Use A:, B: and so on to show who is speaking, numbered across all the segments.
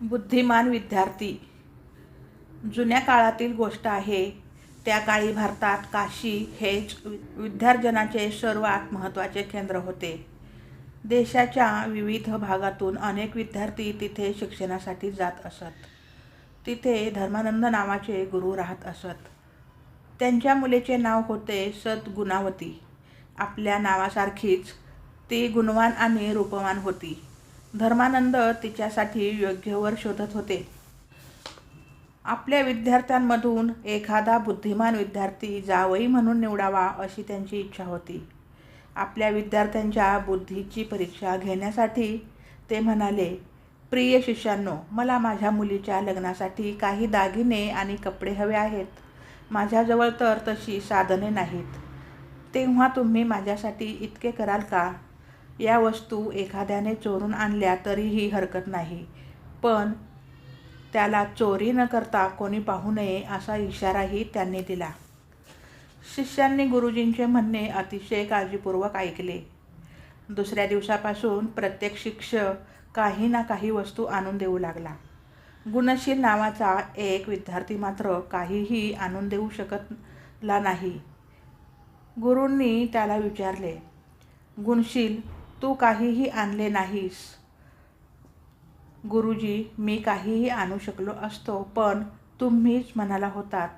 A: बुद्धिमान विद्यार्थी. जुन्या काळातील गोष्ट आहे त्या काळी भारतात काशी हेच वि- विद्यार्जनाचे सर्वात महत्त्वाचे केंद्र होते. देशाच्या विविध भागातून अनेक विद्यार्थी तिथे शिक्षणासाठी जात असत. तिथे धर्मानंद नावाचे गुरु राहत असत. त्यांच्या मुलीचे नाव होते सद्गुणावती. आपल्या नावासारखीच ती गुणवान आणि रूपवान होती. धर्मानंद तिच्यासाठी योग्य वर शोधत होते. आपल्या विद्यार्थ्यांमधून एखादा बुद्धिमान विद्यार्थी जावई म्हणून निवडावा अशी त्यांची इच्छा होती. आपल्या विद्यार्थ्यांच्या बुद्धीची परीक्षा घेण्यासाठी ते म्हणाले प्रिय शिष्यांनो मला माझ्या मुलीच्या लग्नासाठी काही दागिने आणि कपडे हवे आहेत. माझ्याजवळ तर तशी साधने नाहीत. तेव्हा तुम्ही माझ्यासाठी इतके कराल का? या वस्तू एखाद्याने चोरून आणल्या तरीही हरकत नाही. पण त्याला चोरी न करता कोणी पाहू नये असा इशाराही त्यांनी दिला. शिष्यांनी गुरुजींचे म्हणणे अतिशय काळजीपूर्वक ऐकले. दुसऱ्या दिवसापासून प्रत्येक शिक्षक काही ना काही वस्तू आणून देऊ लागला. गुणशील नावाचा एक विद्यार्थी मात्र काहीही आणून देऊ शकतला नाही. गुरूंनी त्याला विचारले गुणशील तू काहीही आणले नाहीस. गुरुजी मी काहीही आणू शकलो असतो पण तुम्हीच म्हणाला होतात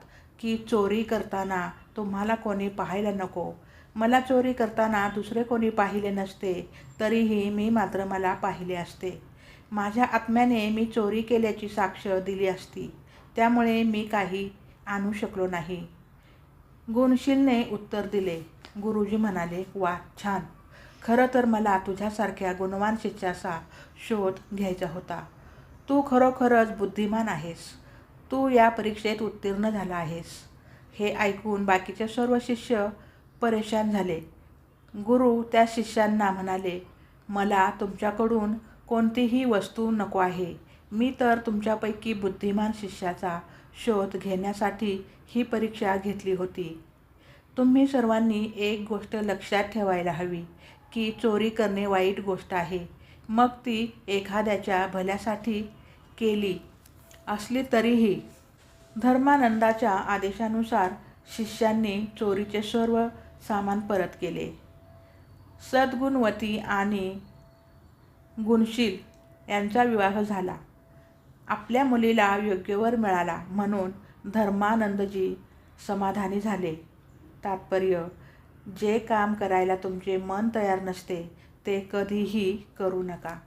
A: की चोरी करताना तुम्हाला कोणी पाहायला नको. मला चोरी करताना दुसरे कोणी पाहिले नसते तरीही मी मात्र मला पाहिले असते. माझ्या आत्म्याने मी चोरी केल्याची साक्ष दिली असती त्यामुळे मी काही आणू शकलो नाही. गुणशीलने उत्तर दिले. गुरुजी म्हणाले वा छान. खरं तर मला तुझ्यासारख्या गुणवान शिष्याचा शोध घ्यायचा होता. तू खरोखरच बुद्धिमान आहेस. तू या परीक्षेत उत्तीर्ण झाला आहेस. हे ऐकून बाकीचे सर्व शिष्य परेशान झाले. गुरु त्या शिष्यांना म्हणाले मला तुमच्याकडून कोणतीही वस्तू नको आहे. मी तर तुमच्यापैकी बुद्धिमान शिष्याचा शोध घेण्यासाठी ही परीक्षा घेतली होती. तुम्ही सर्वांनी एक गोष्ट लक्षात ठेवायला हवी. की चोरी करणे वाईट गोष्ट आहे. मग ती एखाद्याच्या भल्यासाठी केली असली तरीही धर्मानंदाच्या आदेशानुसार शिष्यांनी चोरीचे सर्व सामान परत केले. सद्गुणवती आणि गुणशील यांचा विवाह झाला. आपल्या मुलीला योग्य वर मिळाला म्हणून धर्मानंदजी समाधानी झाले. तात्पर्य जे काम करायला तुमचे मन तयार नसते ते कधीही करू नका.